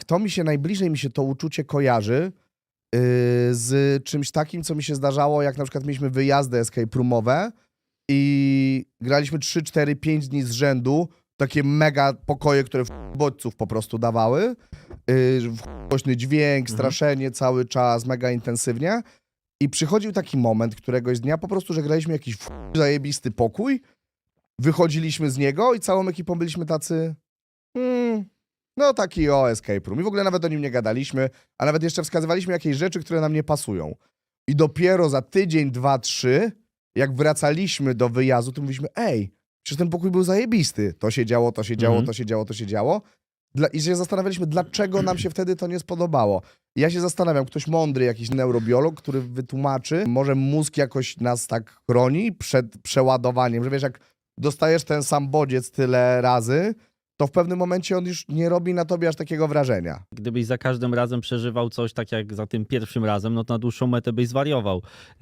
kto mi się najbliżej mi się to uczucie kojarzy yy, z czymś takim, co mi się zdarzało, jak na przykład mieliśmy wyjazdy escape roomowe i graliśmy 3, 4, 5 dni z rzędu, takie mega pokoje, które w bodźców po prostu dawały, yy, głośny dźwięk, Mhm. straszenie cały czas, mega intensywnie. I przychodził taki moment któregoś dnia po prostu, że graliśmy jakiś zajebisty pokój, wychodziliśmy z niego i całą ekipą byliśmy tacy no taki o escape room. I w ogóle nawet o nim nie gadaliśmy, a nawet jeszcze wskazywaliśmy jakieś rzeczy, które nam nie pasują. I dopiero za tydzień, dwa, trzy, jak wracaliśmy do wyjazdu, to mówiliśmy, ej, przecież ten pokój był zajebisty. To się działo, to się działo, Mhm. to się działo, to się działo. Dla, I się zastanawialiśmy, dlaczego nam się wtedy to nie spodobało. I Ja się zastanawiam, ktoś mądry, jakiś neurobiolog, który wytłumaczy, może mózg jakoś nas tak chroni przed przeładowaniem, że wiesz, jak dostajesz ten sam bodziec tyle razy, to w pewnym momencie on już nie robi na tobie aż takiego wrażenia. Gdybyś za każdym razem przeżywał coś tak jak za tym pierwszym razem, no to na dłuższą metę byś zwariował. Nie?